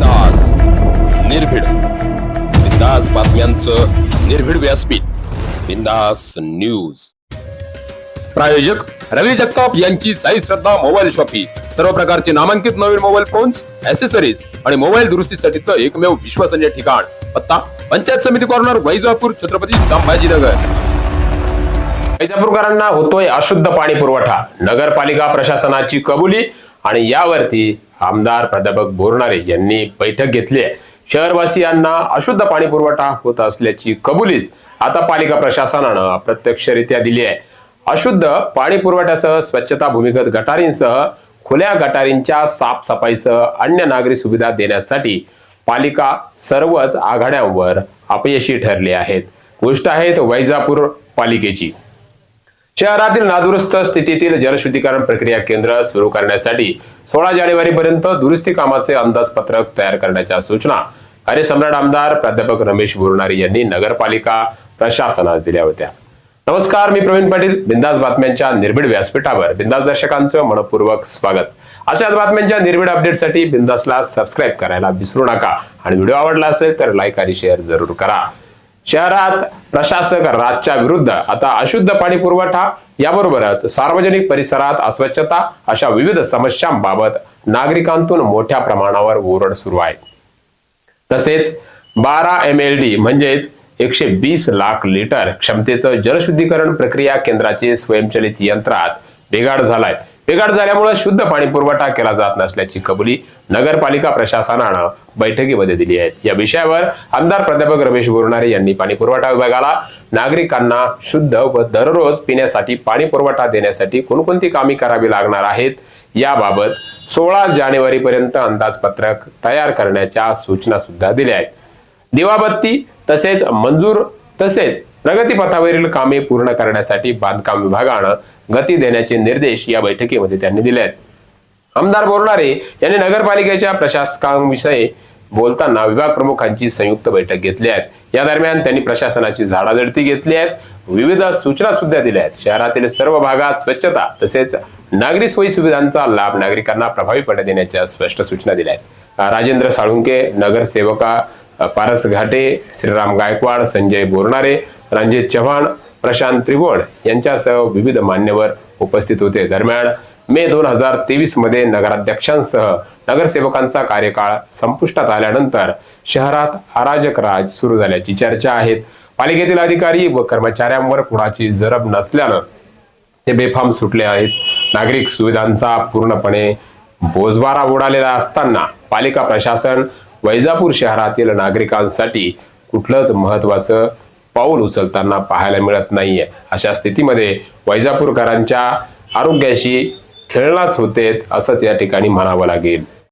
दास निर्भीड. बिंदास बातम्यांचं निर्भीड व्यासपीठ. बिंदास न्यूज. प्रायोजक रवी जगताप यांची साई श्रद्धा मोबाईल शॉपी. सर्व प्रकारचे नामांकित नवीन मोबाईल फोन्स ऍसेसरीज आणि मोबाईल दुरुस्तीसाठीचं एकमेव विश्वसनीय ठिकाण. पत्ता पंचायत समिती कॉर्नर वैजापूर छत्रपती संभाजीनगर. वैजापूरकरांना होतोय अशुद्ध पाणी पुरवठा नगरपालिका प्रशासनाची कबुली आणि यावरती आमदार प्राध्यापक बोरणारे यांनी बैठक घेतली आहे. शहरवासियांना अशुद्ध पाणी पुरवठा होत असल्याची कबुलीच आता पालिका प्रशासनानं अप्रत्यक्षरित्या दिली आहे. अशुद्ध पाणी पुरवठ्यासह स्वच्छता भूमिगत गटारींसह खुल्या गटारींच्या साफसफाईसह अन्य नागरी सुविधा देण्यासाठी पालिका सर्वच आघाड्यांवर अपयशी ठरले आहेत. गोष्ट आहे वैजापूर पालिकेची. शहरातील नादुरुस्त स्थितीतील जलशुद्धीकरण प्रक्रिया केंद्र सुरू करण्यासाठी सोळा जानेवारी पर्यंत दुरुस्ती कामाचे अंदाजपत्रक तयार करण्याच्या सूचना. कार्यसम्राट आमदार प्राध्यापक रमेश बोरणारे यांनी नगरपालिका प्रशासनास दिल्या होत्या. नमस्कार मी प्रवीण पाटील. बिंदास बातम्यांच्या निर्भीड व्यासपीठावर बिंदास दर्शकांचं मनपूर्वक स्वागत. अशाच बातम्यांच्या निर्भीड अपडेटसाठी बिंदासला सबस्क्राईब करायला विसरू नका. आणि व्हिडिओ आवडला असेल तर लाईक आणि शेअर जरूर करा. शहरात प्रशासक राजच्या विरुद्ध. आता अशुद्ध पाणी पुरवठा याबरोबरच सार्वजनिक परिसरात अस्वच्छता अशा विविध समस्यांबाबत नागरिकांतून मोठ्या प्रमाणावर ओरड सुरू आहे. तसेच बारा एम एल डी म्हणजेच एकशे वीस लाख लिटर क्षमतेचं जलशुद्धीकरण प्रक्रिया केंद्राचे स्वयंचलित यंत्रात बिघाड झालाय. बिघाड झाल्यामुळे शुद्ध पाणी पुरवठा केला जात नसल्याची कबुली नगरपालिका प्रशासनानं बैठकीमध्ये दिली आहे. या विषयावर आमदार प्राध्यापक रमेश बोरणारे यांनी पाणी पुरवठा विभागाला नागरिकांना शुद्ध व दररोज पिण्यासाठी पाणी पुरवठा देण्यासाठी कोणकोणती कामे करावी लागणार आहेत याबाबत सोळा जानेवारी पर्यंत अंदाजपत्रक तयार करण्याच्या सूचना सुद्धा दिल्या आहेत. दिवाबत्ती तसेच मंजूर तसेच प्रगतीपथावरील कामे पूर्ण करण्यासाठी बांधकाम विभागानं गती देण्याचे निर्देश या बैठकीमध्ये त्यांनी दिले आहेत. आमदार बोरणारे यांनी नगरपालिकेच्या प्रशासकांविषयी बोलताना विभाग प्रमुखांची संयुक्त बैठक घेतली आहे. या दरम्यान त्यांनी प्रशासनाची झाडाझडती घेतली आहेत विविध सूचना सुद्धा दिल्या आहेत. शहरातील सर्व भागात स्वच्छता तसेच नागरी सोयी सुविधांचा लाभ नागरिकांना प्रभावीपणे देण्याच्या स्पष्ट सूचना दिल्या आहेत. राजेंद्र साळुंके नगरसेवका पारस घाटे श्रीराम गायकवाड संजय बोरणारे रणजित चव्हाण प्रशांत त्रिवड यांच्यासह विविध मान्यवर उपस्थित होते. दरम्यान मे दोन हजार तेवीसमध्ये नगराध्यक्षांसह नगरसेवकांचा कार्यकाळ संपुष्टात आल्यानंतर शहरात अराजक राज सुरू झाल्याची चर्चा आहेत पालिकेतील अधिकारी व कर्मचाऱ्यांवर कुणाची जरब नसल्यानं ते बेफाम सुटले आहेत. नागरिक सुविधांचा पूर्णपणे बोजवारा उडालेला असताना पालिका प्रशासन वैजापूर शहरातील नागरिकांसाठी कुठलंच महत्वाचं पाऊल उचलताना पाहायला मिळत नाहीये. अशा स्थितीमध्ये वैजापूरकरांच्या आरोग्याशी खेळणाच होते असंच या ठिकाणी म्हणावं लागेल.